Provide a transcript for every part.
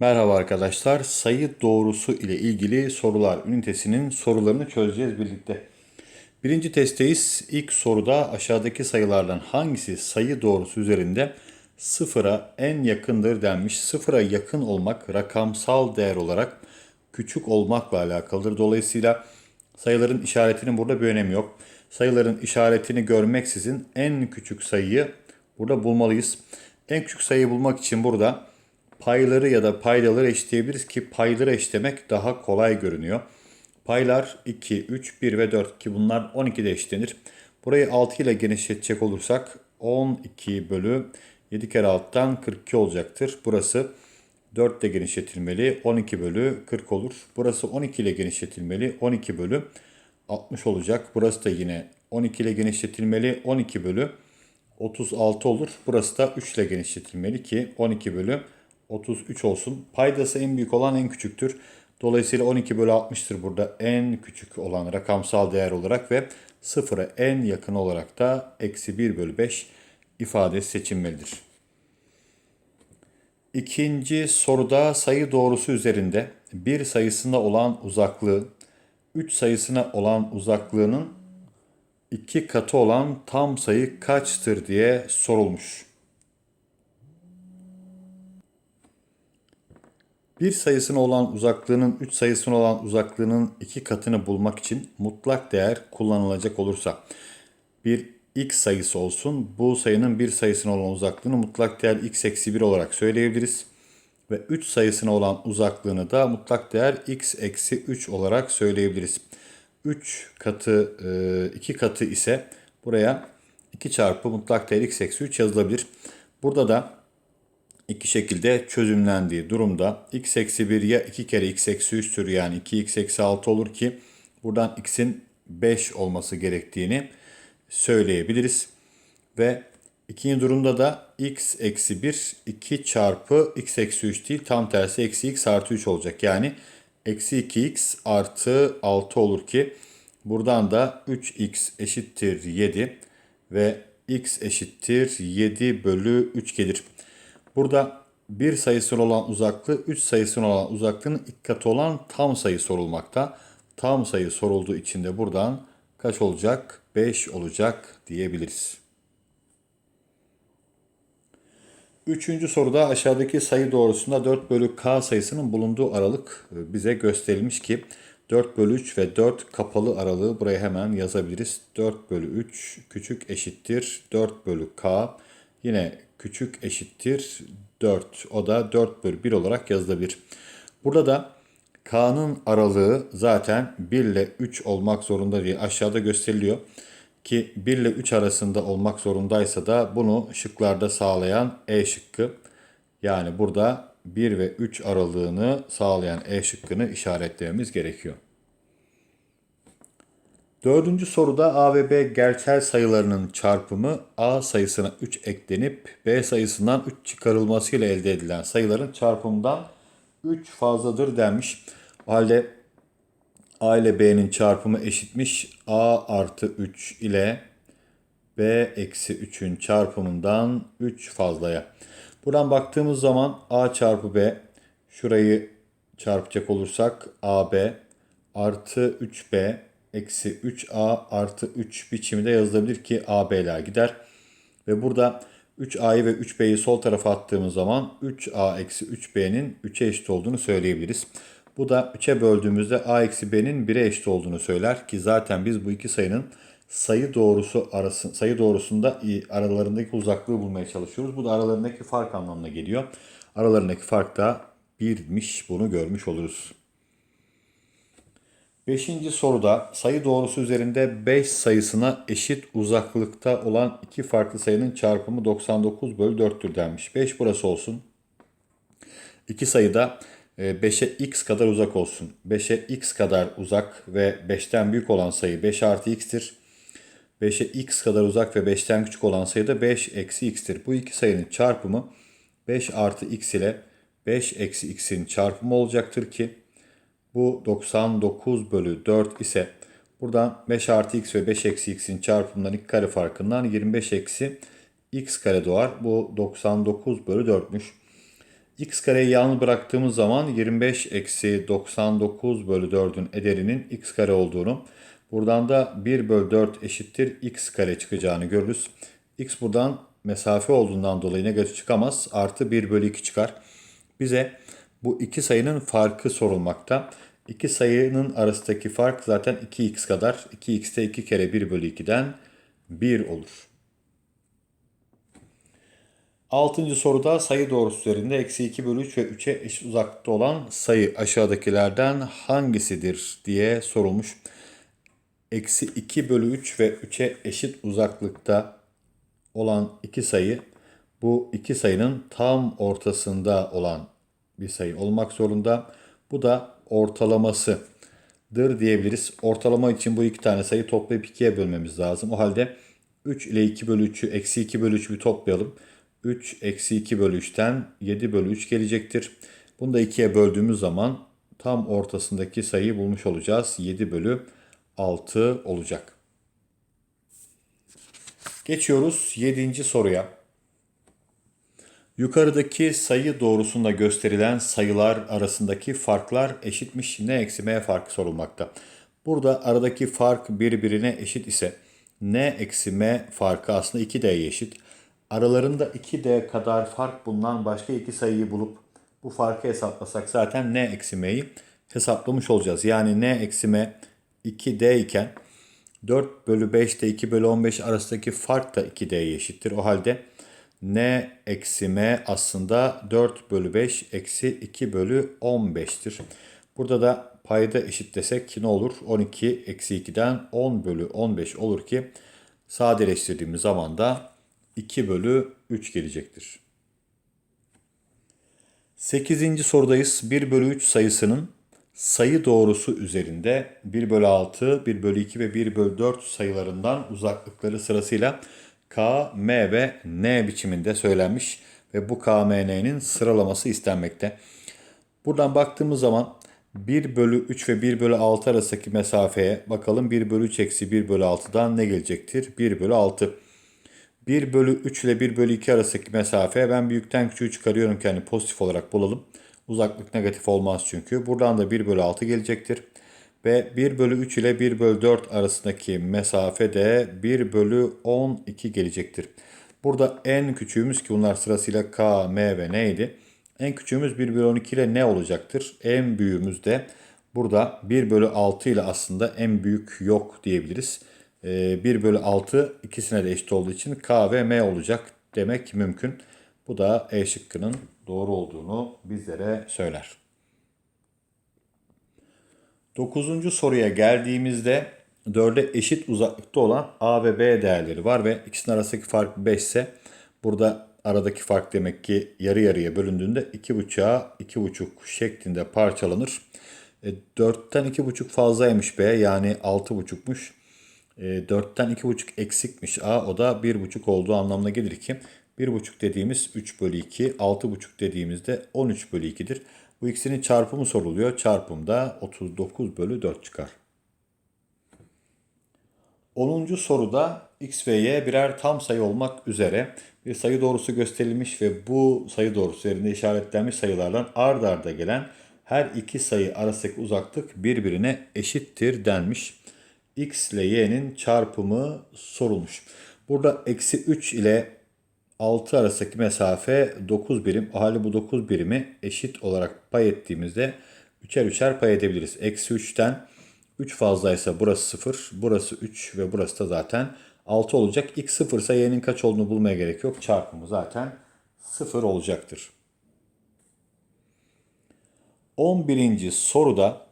Merhaba arkadaşlar. Sayı doğrusu ile ilgili sorular ünitesinin sorularını çözeceğiz birlikte. Birinci testteyiz. İlk soruda aşağıdaki sayılardan hangisi sayı doğrusu üzerinde sıfıra en yakındır denmiş. Sıfıra yakın olmak rakamsal değer olarak küçük olmakla alakalıdır. Dolayısıyla sayıların işaretinin burada bir önemi yok. Sayıların işaretini görmeksizin en küçük sayıyı burada bulmalıyız. En küçük sayıyı bulmak için burada payları ya da paydaları eşitleyebiliriz ki payları eşitlemek daha kolay görünüyor. Paylar 2, 3, 1 ve 4 ki bunlar 12'de eşitlenir. Burayı 6 ile genişletecek olursak 12 bölü 7 kere 6'dan 42 olacaktır. Burası 4 ile genişletilmeli 12 bölü 40 olur. Burası 12 ile genişletilmeli 12 bölü 60 olacak. Burası da yine 12 ile genişletilmeli 12 bölü 36 olur. Burası da 3 ile genişletilmeli ki 12 bölü 33 olsun. Paydası en büyük olan en küçüktür. Dolayısıyla 12 bölü 60'tır burada en küçük olan rakamsal değer olarak ve sıfıra en yakın olarak da eksi 1 bölü 5 ifade seçilmelidir. İkinci soruda sayı doğrusu üzerinde bir sayısına olan uzaklığı 3 sayısına olan uzaklığının iki katı olan tam sayı kaçtır diye sorulmuş. Bir sayısına olan uzaklığının 3 sayısına olan uzaklığının iki katını bulmak için mutlak değer kullanılacak olursa bir x sayısı olsun. Bu sayının bir sayısına olan uzaklığını mutlak değer x eksi 1 olarak söyleyebiliriz. Ve 3 sayısına olan uzaklığını da mutlak değer x eksi 3 olarak söyleyebiliriz. 3 katı 2 katı ise buraya 2 çarpı mutlak değer x eksi 3 yazılabilir. Burada da iki şekilde çözümlendiği durumda x eksi 1 ya 2 kere x eksi 3'tür yani 2x eksi 6 olur ki buradan x'in 5 olması gerektiğini söyleyebiliriz. Ve ikinci durumda da x eksi 1 2 çarpı x eksi 3 değil tam tersi eksi x artı 3 olacak. Yani eksi 2x artı 6 olur ki buradan da 3x eşittir 7 ve x eşittir 7 bölü 3 gelir. Burada bir sayısına olan uzaklığı 3 sayısına olan uzaklığının ilk katı olan tam sayı sorulmakta. Tam sayı sorulduğu için de buradan kaç olacak? 5 olacak diyebiliriz. Üçüncü soruda aşağıdaki sayı doğrusunda 4 bölü k sayısının bulunduğu aralık bize gösterilmiş ki 4 bölü 3 ve 4 kapalı aralığı buraya hemen yazabiliriz. 4 bölü 3 küçük eşittir 4 bölü k. Yine küçük eşittir 4. O da 4 bölü 1 olarak yazılabilir. Burada da k'nın aralığı zaten 1 ile 3 olmak zorunda diye aşağıda gösteriliyor. Ki 1 ile 3 arasında olmak zorundaysa da bunu şıklarda sağlayan E şıkkı. Yani burada 1 ve 3 aralığını sağlayan E şıkkını işaretlememiz gerekiyor. Dördüncü soruda A ve B gerçel sayılarının çarpımı A sayısına 3 eklenip B sayısından 3 çıkarılmasıyla elde edilen sayıların çarpımından 3 fazladır denmiş. O halde A ile B'nin çarpımı eşitmiş. A artı 3 ile B eksi 3'ün çarpımından 3 fazlaya. Buradan baktığımız zaman A çarpı B şurayı çarpacak olursak AB artı 3B eksi 3A artı 3 biçiminde yazılabilir ki AB'ler gider. Ve burada 3A'yı ve 3B'yi sol tarafa attığımız zaman 3A eksi 3B'nin 3'e eşit olduğunu söyleyebiliriz. Bu da 3'e böldüğümüzde A eksi B'nin 1'e eşit olduğunu söyler ki zaten biz bu iki sayının sayı doğrusu arası, sayı doğrusunda aralarındaki uzaklığı bulmaya çalışıyoruz. Bu da aralarındaki fark anlamına geliyor. Aralarındaki fark da 1'miş bunu görmüş oluruz. Beşinci soruda sayı doğrusu üzerinde 5 sayısına eşit uzaklıkta olan iki farklı sayının çarpımı 99 bölü 4'tür denmiş. 5 burası olsun. İki sayıda 5'e x kadar uzak olsun. 5'e x kadar uzak ve 5'ten büyük olan sayı 5 artı x'tir. 5'e x kadar uzak ve 5'ten küçük olan sayı da 5 eksi x'tir. Bu iki sayının çarpımı 5 artı x ile 5 eksi x'in çarpımı olacaktır ki bu 99 bölü 4 ise buradan 5 artı x ve 5 eksi x'in çarpımından 2 kare farkından 25 eksi x kare doğar. Bu 99 bölü 4'müş. x kareyi yalnız bıraktığımız zaman 25 eksi 99 bölü 4'ün ederinin x kare olduğunu, buradan da 1 bölü 4 eşittir x kare çıkacağını görürüz. x buradan mesafe olduğundan dolayı negatif çıkamaz. Artı 1 bölü 2 çıkar. Bize bu iki sayının farkı sorulmakta. İki sayının arasındaki fark zaten 2x kadar. 2x'te 2 kere 1 bölü 2'den 1 olur. Altıncı soruda sayı doğrusu üzerinde eksi 2 bölü 3 ve 3'e eşit uzaklıkta olan sayı aşağıdakilerden hangisidir diye sorulmuş. Eksi 2 bölü 3 ve 3'e eşit uzaklıkta olan iki sayı bu iki sayının tam ortasında olan bir sayı olmak zorunda. Bu da ortalamasıdır diyebiliriz. Ortalama için bu iki tane sayı toplayıp ikiye bölmemiz lazım. O halde 3 ile 2 bölü 3'ü eksi 2 bölü 3'ü bir toplayalım. 3 eksi 2 bölü 3'ten 7 bölü 3 gelecektir. Bunu da 2'ye böldüğümüz zaman tam ortasındaki sayıyı bulmuş olacağız. 7 bölü 6 olacak. Geçiyoruz 7. soruya. Yukarıdaki sayı doğrusunda gösterilen sayılar arasındaki farklar eşitmiş n eksi m farkı sorulmakta. Burada aradaki fark birbirine eşit ise n eksi m farkı aslında 2d'ye eşit. Aralarında 2d kadar fark bulunan başka iki sayıyı bulup bu farkı hesaplasak zaten n eksi m'yi hesaplamış olacağız. Yani n eksi m 2d iken 4 bölü 5 ile 2 bölü 15 arasındaki fark da 2d'ye eşittir. O halde n eksi m aslında 4 bölü 5 eksi 2 bölü 15'tir. Burada da payda eşit desek ne olur? 12 eksi 2'den 10 bölü 15 olur ki sadeleştirdiğimiz zaman da 2 bölü 3 gelecektir. 8. sorudayız. 1 bölü 3 sayısının sayı doğrusu üzerinde 1 bölü 6, 1 bölü 2 ve 1 bölü 4 sayılarından uzaklıkları sırasıyla K, M ve N biçiminde söylenmiş ve bu K, M, N'nin sıralaması istenmekte. Buradan baktığımız zaman 1 bölü 3 ve 1 bölü 6 arasındaki mesafeye bakalım 1 bölü 3 eksi 1 bölü 6'dan ne gelecektir? 1 bölü 6. 1 bölü 3 ile 1 bölü 2 arasındaki mesafe ben büyükten küçüğü çıkarıyorum ki hani pozitif olarak bulalım. Uzaklık negatif olmaz çünkü. Buradan da 1 bölü 6 gelecektir. Ve 1 bölü 3 ile 1 bölü 4 arasındaki mesafe de 1 bölü 12 gelecektir. Burada en küçüğümüz ki bunlar sırasıyla K, M ve neydi? En küçüğümüz 1 bölü 12 ile ne olacaktır? En büyüğümüz de burada 1 bölü 6 ile aslında en büyük yok diyebiliriz. 1 ee, bölü 6 ikisine de eşit olduğu için K ve M olacak demek mümkün. Bu da E şıkkının doğru olduğunu bizlere söyler. Dokuzuncu soruya geldiğimizde 4'e eşit uzaklıkta olan A ve B değerleri var ve ikisinin arasındaki fark 5 ise burada aradaki fark demek ki yarı yarıya bölündüğünde 2,5'a 2,5 şeklinde parçalanır. E, 4'ten 2,5 fazlaymış B yani 6,5'muş. E, 4'ten 2,5 eksikmiş A o da 1,5 olduğu anlamına gelir ki 1,5 dediğimiz 3 bölü 2, 6,5 dediğimizde 13 bölü 2'dir. Bu ikisinin çarpımı soruluyor. Çarpımda 39 bölü 4 çıkar. 10. soruda x ve y birer tam sayı olmak üzere bir sayı doğrusu gösterilmiş ve bu sayı doğrusu üzerinde işaretlenmiş sayılardan ard arda gelen her iki sayı arasındaki uzaklık birbirine eşittir denmiş. x ile y'nin çarpımı sorulmuş. Burada eksi 3 ile 6 arasındaki mesafe 9 birim. O halde bu 9 birimi eşit olarak pay ettiğimizde üçer üçer pay edebiliriz. Eksi 3'ten 3 fazlaysa burası 0, burası 3 ve burası da zaten 6 olacak. X 0 ise y'nin kaç olduğunu bulmaya gerek yok. Çarpımı zaten 0 olacaktır. 11. soruda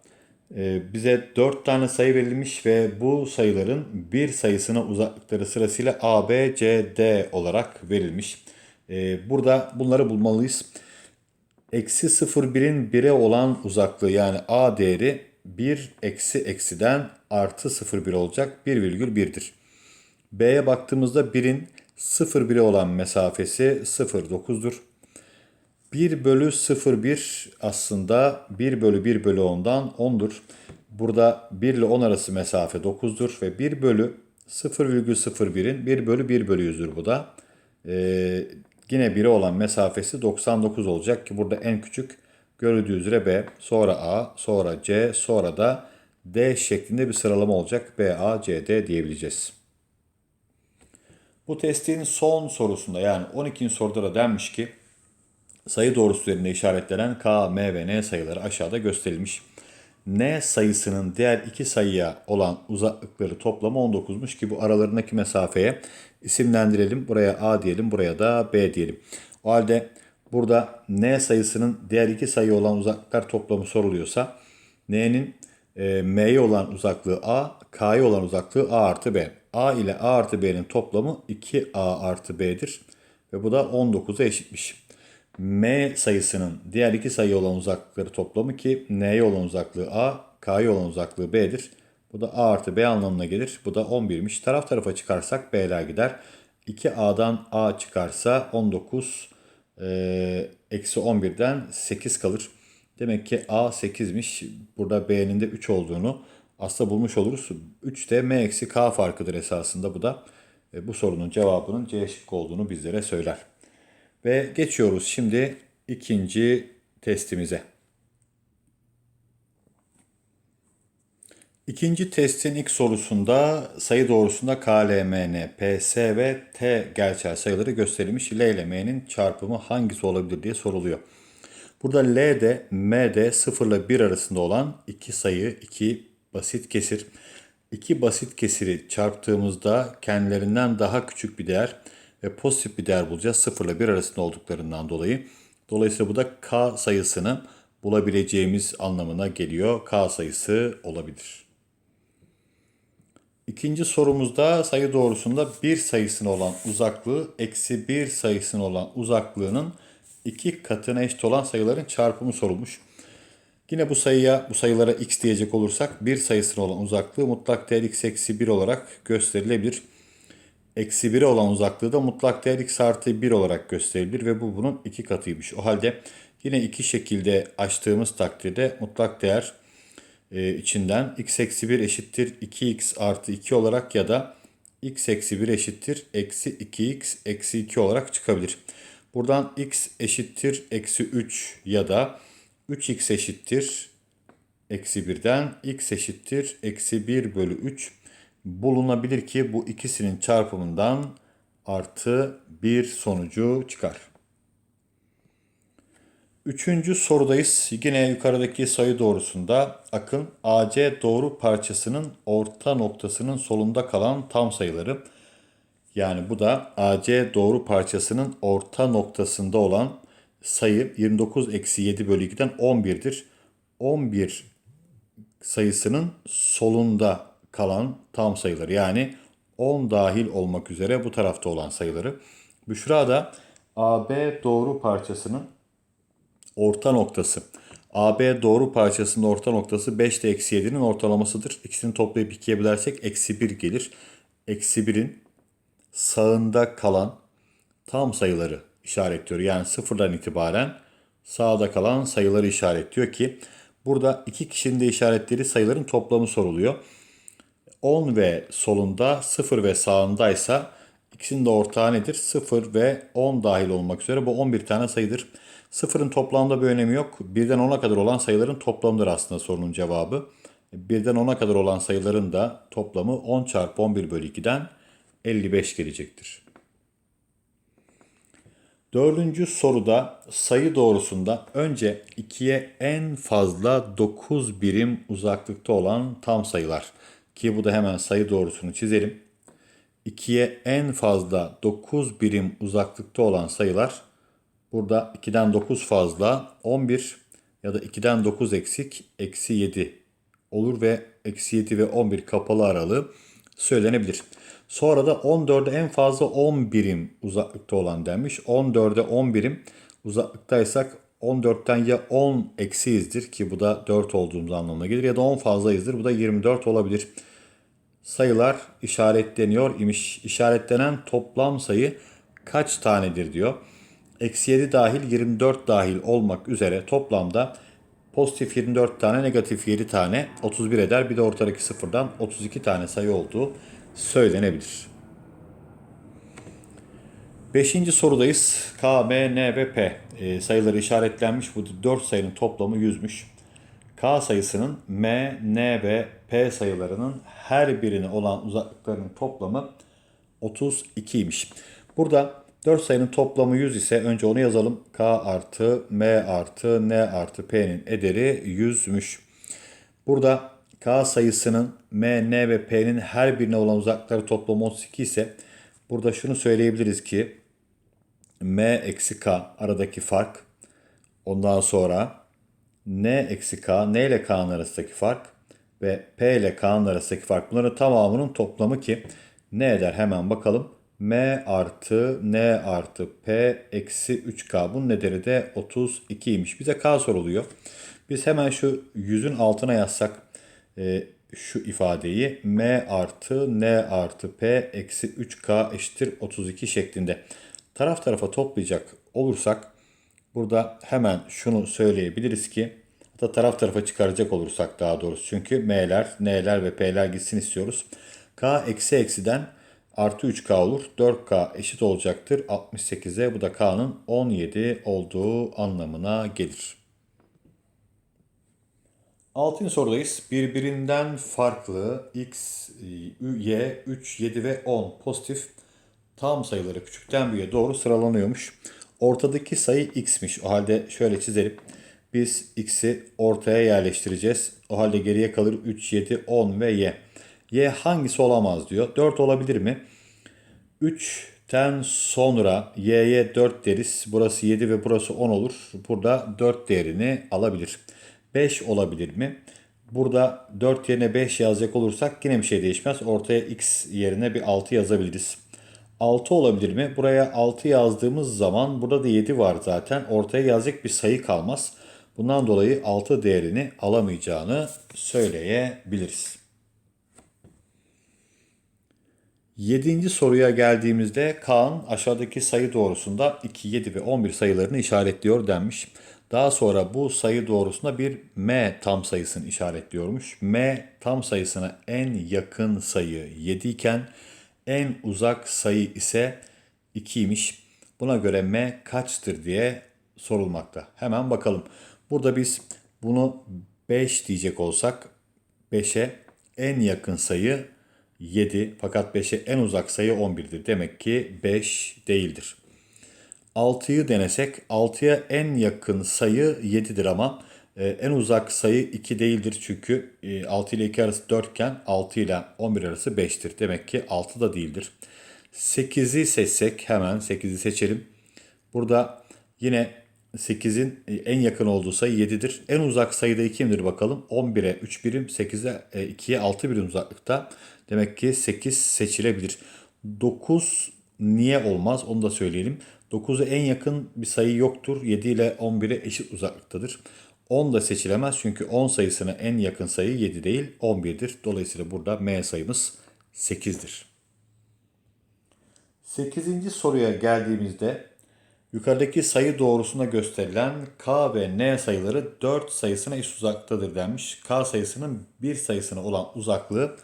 bize 4 tane sayı verilmiş ve bu sayıların bir sayısına uzaklıkları sırasıyla A, B, C, D olarak verilmiş. Ee, burada bunları bulmalıyız. Eksi 0,1'in 1'e olan uzaklığı yani A değeri 1 eksi eksiden artı 0,1 olacak 1,1'dir. B'ye baktığımızda 1'in 0,1'e olan mesafesi 0,9'dur. 1 bölü 0,1 aslında 1 bölü 1 bölü 10'dan 10'dur. Burada 1 ile 10 arası mesafe 9'dur ve 1 bölü 0,01'in 1 bölü 1 bölü 100'dür bu da. Ee, yine 1'e olan mesafesi 99 olacak ki burada en küçük görüldüğü üzere B, sonra A, sonra C, sonra da D şeklinde bir sıralama olacak. B, A, C, D diyebileceğiz. Bu testin son sorusunda yani 12. soruda da denmiş ki sayı doğrusu üzerinde işaretlenen K, M ve N sayıları aşağıda gösterilmiş. N sayısının diğer iki sayıya olan uzaklıkları toplamı 19'muş ki bu aralarındaki mesafeye isimlendirelim. Buraya A diyelim, buraya da B diyelim. O halde burada N sayısının diğer iki sayı olan uzaklıklar toplamı soruluyorsa N'nin e, M'ye olan uzaklığı A, K'ye olan uzaklığı A artı B. A ile A artı B'nin toplamı 2A artı B'dir. Ve bu da 19'a eşitmiş. M sayısının diğer iki sayı olan uzaklıkları toplamı ki N'ye olan uzaklığı A, K'ye olan uzaklığı B'dir. Bu da A artı B anlamına gelir. Bu da 11'miş. Taraf tarafa çıkarsak B'ler gider. 2A'dan A çıkarsa 19 e, eksi 11'den 8 kalır. Demek ki A 8'miş. Burada B'nin de 3 olduğunu aslında bulmuş oluruz. 3 de M eksi K farkıdır esasında. Bu da e, bu sorunun cevabının C şıkkı olduğunu bizlere söyler. Ve geçiyoruz şimdi ikinci testimize. İkinci testin ilk sorusunda sayı doğrusunda K, L, M, N, P, S ve T gerçel sayıları gösterilmiş. L ile M'nin çarpımı hangisi olabilir diye soruluyor. Burada L de M de 0 ile 1 arasında olan iki sayı, iki basit kesir. İki basit kesiri çarptığımızda kendilerinden daha küçük bir değer ve pozitif bir değer bulacağız. 0 ile 1 arasında olduklarından dolayı. Dolayısıyla bu da K sayısını bulabileceğimiz anlamına geliyor. K sayısı olabilir. İkinci sorumuzda sayı doğrusunda bir sayısına olan uzaklığı eksi bir sayısına olan uzaklığının iki katına eşit olan sayıların çarpımı sorulmuş. Yine bu sayıya, bu sayılara x diyecek olursak bir sayısına olan uzaklığı mutlak değer x eksi 1 olarak gösterilebilir. Eksi 1'e olan uzaklığı da mutlak değer x artı 1 olarak gösterilir ve bu bunun iki katıymış. O halde yine iki şekilde açtığımız takdirde mutlak değer e, içinden x eksi 1 eşittir 2x artı 2 olarak ya da x eksi 1 eşittir eksi 2x eksi 2 olarak çıkabilir. Buradan x eşittir eksi 3 ya da 3x eşittir eksi 1'den x eşittir eksi 1 bölü 3 bulunabilir ki bu ikisinin çarpımından artı 1 sonucu çıkar. Üçüncü sorudayız. Yine yukarıdaki sayı doğrusunda akın AC doğru parçasının orta noktasının solunda kalan tam sayıları. Yani bu da AC doğru parçasının orta noktasında olan sayı 29 eksi 7 bölü 2'den 11'dir. 11 sayısının solunda kalan tam sayıları yani 10 dahil olmak üzere bu tarafta olan sayıları. Büşra da AB doğru parçasının orta noktası. AB doğru parçasının orta noktası 5 ile eksi 7'nin ortalamasıdır. İkisini toplayıp ikiye bölersek eksi 1 gelir. Eksi 1'in sağında kalan tam sayıları işaretliyor. Yani sıfırdan itibaren sağda kalan sayıları işaretliyor ki burada iki kişinin de işaretleri sayıların toplamı soruluyor. 10 ve solunda 0 ve sağındaysa ikisinin de ortağı nedir? 0 ve 10 dahil olmak üzere bu 11 tane sayıdır. Sıfırın toplamda bir önemi yok. Birden 10'a kadar olan sayıların toplamıdır aslında sorunun cevabı. Birden 10'a kadar olan sayıların da toplamı 10 çarpı 11 bölü 2'den 55 gelecektir. Dördüncü soruda sayı doğrusunda önce 2'ye en fazla 9 birim uzaklıkta olan tam sayılar. Ki bu da hemen sayı doğrusunu çizelim. 2'ye en fazla 9 birim uzaklıkta olan sayılar burada 2'den 9 fazla 11 ya da 2'den 9 eksik eksi 7 olur ve eksi 7 ve 11 kapalı aralığı söylenebilir. Sonra da 14'e en fazla 10 birim uzaklıkta olan denmiş. 14'e 10 birim uzaklıktaysak 14'ten ya 10 eksiyizdir ki bu da 4 olduğumuz anlamına gelir ya da 10 fazlayızdır. Bu da 24 olabilir. Sayılar işaretleniyor imiş. İşaretlenen toplam sayı kaç tanedir diyor. Eksi 7 dahil 24 dahil olmak üzere toplamda pozitif 24 tane negatif 7 tane 31 eder. Bir de ortadaki sıfırdan 32 tane sayı olduğu söylenebilir. Beşinci sorudayız. K, M, N ve P e, sayıları işaretlenmiş. Bu dört sayının toplamı 100'müş. K sayısının M, N ve P sayılarının her birine olan uzaklıklarının toplamı 32'ymiş. Burada 4 sayının toplamı 100 ise önce onu yazalım. K artı M artı N artı P'nin ederi 100'müş. Burada K sayısının M, N ve P'nin her birine olan uzaklıkları toplamı 32 ise burada şunu söyleyebiliriz ki M eksi K aradaki fark ondan sonra N eksi K, N ile K'nın arasındaki fark ve P ile K'nın arasındaki fark. Bunların tamamının toplamı ki ne eder hemen bakalım. M artı N artı P eksi 3K. Bunun ederi de 32'ymiş. Bize K soruluyor. Biz hemen şu yüzün altına yazsak e, şu ifadeyi M artı N artı P eksi 3K eşittir 32 şeklinde. Taraf tarafa toplayacak olursak burada hemen şunu söyleyebiliriz ki hatta taraf tarafa çıkaracak olursak daha doğrusu çünkü M'ler, N'ler ve P'ler gitsin istiyoruz. K eksi eksiden artı 3K olur. 4K eşit olacaktır 68'e. Bu da K'nın 17 olduğu anlamına gelir. Altıncı sorudayız. Birbirinden farklı x, y, 3, 7 ve 10 pozitif tam sayıları küçükten büyüğe doğru sıralanıyormuş. Ortadaki sayı x'miş. O halde şöyle çizelim. Biz x'i ortaya yerleştireceğiz. O halde geriye kalır 3, 7, 10 ve y. y hangisi olamaz diyor. 4 olabilir mi? 3'ten sonra y'ye 4 deriz. Burası 7 ve burası 10 olur. Burada 4 değerini alabilir. 5 olabilir mi? Burada 4 yerine 5 yazacak olursak yine bir şey değişmez. Ortaya x yerine bir 6 yazabiliriz. 6 olabilir mi? Buraya 6 yazdığımız zaman burada da 7 var zaten. Ortaya yazacak bir sayı kalmaz. Bundan dolayı 6 değerini alamayacağını söyleyebiliriz. 7. soruya geldiğimizde Kaan aşağıdaki sayı doğrusunda 2, 7 ve 11 sayılarını işaretliyor denmiş. Daha sonra bu sayı doğrusunda bir m tam sayısını işaretliyormuş. m tam sayısına en yakın sayı 7 iken en uzak sayı ise 2'ymiş. Buna göre m kaçtır diye sorulmakta. Hemen bakalım. Burada biz bunu 5 diyecek olsak 5'e en yakın sayı 7 fakat 5'e en uzak sayı 11'dir. Demek ki 5 değildir. 6'yı denesek 6'ya en yakın sayı 7'dir ama e, en uzak sayı 2 değildir. Çünkü e, 6 ile 2 arası 4 iken 6 ile 11 arası 5'tir. Demek ki 6 da değildir. 8'i seçsek hemen 8'i seçelim. Burada yine 8'in en yakın olduğu sayı 7'dir. En uzak sayıda 2'imdir bakalım. 11'e 3 birim, 8'e 2'ye 6 birim uzaklıkta. Demek ki 8 seçilebilir. 9 niye olmaz onu da söyleyelim. 9'a en yakın bir sayı yoktur. 7 ile 11'e eşit uzaklıktadır. 10 da seçilemez çünkü 10 sayısına en yakın sayı 7 değil 11'dir. Dolayısıyla burada M sayımız 8'dir. 8. soruya geldiğimizde yukarıdaki sayı doğrusuna gösterilen K ve N sayıları 4 sayısına eşit uzaktadır denmiş. K sayısının 1 sayısına olan uzaklığı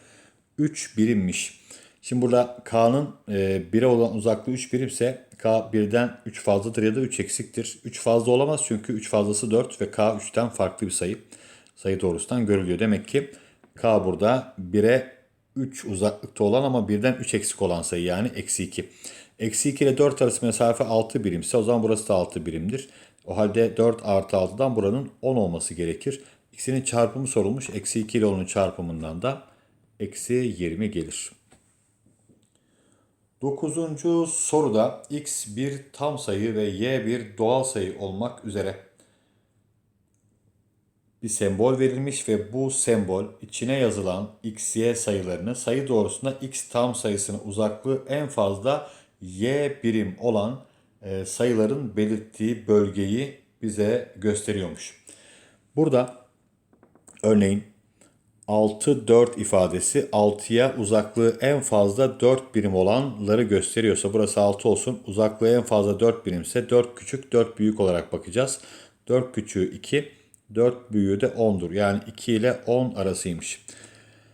3 birimmiş. Şimdi burada K'nın 1'e olan uzaklığı 3 birimse K 1'den 3 fazladır ya da 3 eksiktir. 3 fazla olamaz çünkü 3 fazlası 4 ve K 3'ten farklı bir sayı. Sayı doğrusundan görülüyor. Demek ki K burada 1'e 3 uzaklıkta olan ama 1'den 3 eksik olan sayı yani eksi 2. Eksi 2 ile 4 arası mesafe 6 birimse o zaman burası da 6 birimdir. O halde 4 artı 6'dan buranın 10 olması gerekir. İkisinin çarpımı sorulmuş. Eksi 2 ile 10'un çarpımından da eksi 20 gelir. Dokuzuncu soruda x bir tam sayı ve y bir doğal sayı olmak üzere bir sembol verilmiş ve bu sembol içine yazılan x, y sayılarını sayı doğrusunda x tam sayısının uzaklığı en fazla y birim olan e, sayıların belirttiği bölgeyi bize gösteriyormuş. Burada örneğin 6, 4 ifadesi 6'ya uzaklığı en fazla 4 birim olanları gösteriyorsa burası 6 olsun. Uzaklığı en fazla 4 birimse 4 küçük 4 büyük olarak bakacağız. 4 küçüğü 2, 4 büyüğü de 10'dur. Yani 2 ile 10 arasıymış.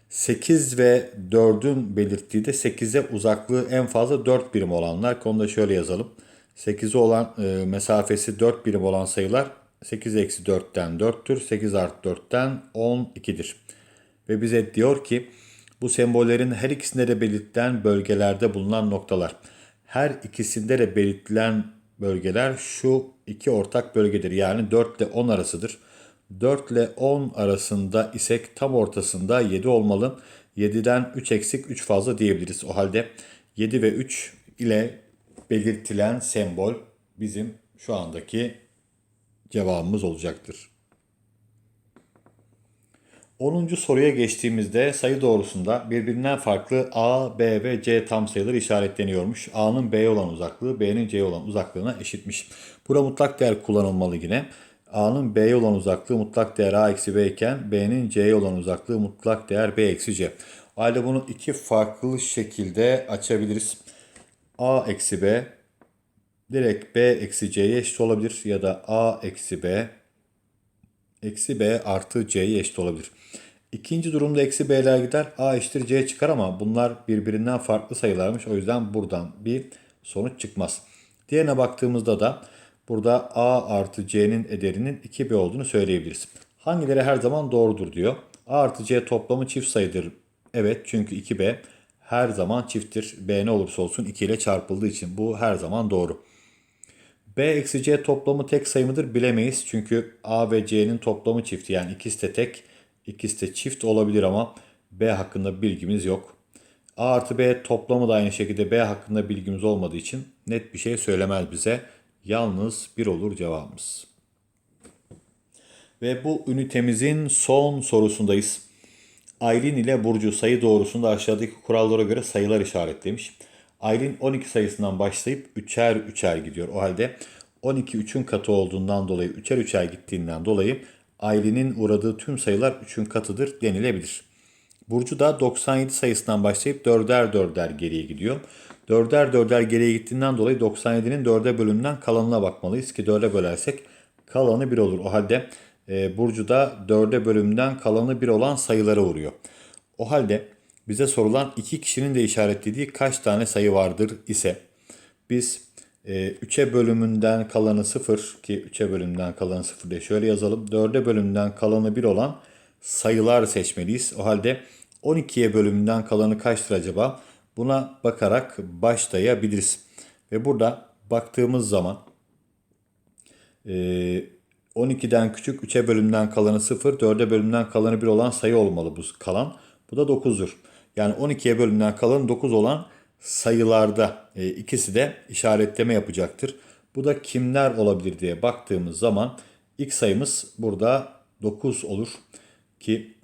8 ve 4'ün belirttiği de 8'e uzaklığı en fazla 4 birim olanlar. Onu da şöyle yazalım. 8'e olan e, mesafesi 4 birim olan sayılar 8 eksi 4'ten 4'tür. 8 artı 4'ten 12'dir. Ve bize diyor ki bu sembollerin her ikisinde de belirtilen bölgelerde bulunan noktalar. Her ikisinde de belirtilen bölgeler şu iki ortak bölgedir. Yani 4 ile 10 arasıdır. 4 ile 10 arasında isek tam ortasında 7 olmalı. 7'den 3 eksik 3 fazla diyebiliriz. O halde 7 ve 3 ile belirtilen sembol bizim şu andaki cevabımız olacaktır. 10. soruya geçtiğimizde sayı doğrusunda birbirinden farklı A, B ve C tam sayılar işaretleniyormuş. A'nın B'ye olan uzaklığı B'nin C'ye olan uzaklığına eşitmiş. Burada mutlak değer kullanılmalı yine. A'nın B'ye olan uzaklığı mutlak değer A eksi B iken B'nin C'ye olan uzaklığı mutlak değer B eksi C. Halde bunu iki farklı şekilde açabiliriz. A eksi B direkt B eksi C'ye eşit olabilir ya da A eksi B eksi b artı c'ye eşit olabilir. İkinci durumda eksi b'ler gider a eşittir c çıkar ama bunlar birbirinden farklı sayılarmış. O yüzden buradan bir sonuç çıkmaz. Diğerine baktığımızda da burada a artı c'nin ederinin 2b olduğunu söyleyebiliriz. Hangileri her zaman doğrudur diyor. a artı c toplamı çift sayıdır. Evet çünkü 2b her zaman çifttir. b ne olursa olsun 2 ile çarpıldığı için bu her zaman doğru. B eksi C toplamı tek sayı mıdır bilemeyiz. Çünkü A ve C'nin toplamı çift. Yani ikisi de tek, ikisi de çift olabilir ama B hakkında bilgimiz yok. A artı B toplamı da aynı şekilde B hakkında bilgimiz olmadığı için net bir şey söylemez bize. Yalnız bir olur cevabımız. Ve bu ünitemizin son sorusundayız. Aylin ile Burcu sayı doğrusunda aşağıdaki kurallara göre sayılar işaretlemiş. Aylin 12 sayısından başlayıp üçer üçer gidiyor. O halde 12 3'ün katı olduğundan dolayı üçer üçer gittiğinden dolayı Aylin'in uğradığı tüm sayılar 3'ün katıdır denilebilir. Burcu da 97 sayısından başlayıp dörder dörder geriye gidiyor. Dörder dörder geriye gittiğinden dolayı 97'nin dörde bölümünden kalanına bakmalıyız ki dörde bölersek kalanı 1 olur. O halde e, Burcu da dörde bölümden kalanı 1 olan sayılara uğruyor. O halde bize sorulan iki kişinin de işaretlediği kaç tane sayı vardır ise biz e, 3'e bölümünden kalanı 0 ki 3'e bölümünden kalanı 0 diye şöyle yazalım. 4'e bölümünden kalanı 1 olan sayılar seçmeliyiz. O halde 12'ye bölümünden kalanı kaçtır acaba? Buna bakarak başlayabiliriz. Ve burada baktığımız zaman e, 12'den küçük 3'e bölümden kalanı 0, 4'e bölümden kalanı 1 olan sayı olmalı bu kalan. Bu da 9'dur. Yani 12'ye bölümden kalan 9 olan sayılarda e, ikisi de işaretleme yapacaktır. Bu da kimler olabilir diye baktığımız zaman ilk sayımız burada 9 olur. Ki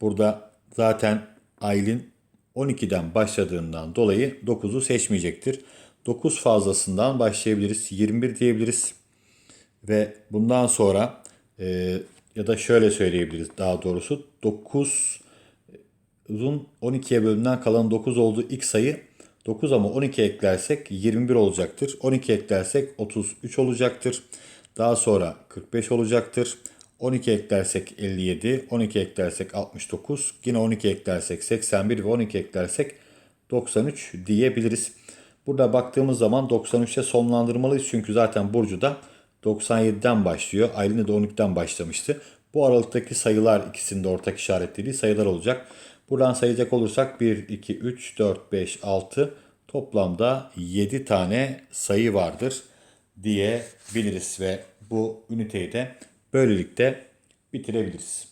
burada zaten Aylin 12'den başladığından dolayı 9'u seçmeyecektir. 9 fazlasından başlayabiliriz. 21 diyebiliriz. Ve bundan sonra e, ya da şöyle söyleyebiliriz daha doğrusu 9 uzun 12'ye bölümden kalan 9 olduğu ilk sayı 9 ama 12 eklersek 21 olacaktır. 12 eklersek 33 olacaktır. Daha sonra 45 olacaktır. 12 eklersek 57, 12 eklersek 69, yine 12 eklersek 81 ve 12 eklersek 93 diyebiliriz. Burada baktığımız zaman 93'te sonlandırmalıyız çünkü zaten Burcu da 97'den başlıyor. Aylin de 12'den başlamıştı. Bu aralıktaki sayılar ikisinde ortak işaretlediği sayılar olacak. Buradan sayacak olursak 1, 2, 3, 4, 5, 6 toplamda 7 tane sayı vardır diyebiliriz ve bu üniteyi de böylelikle bitirebiliriz.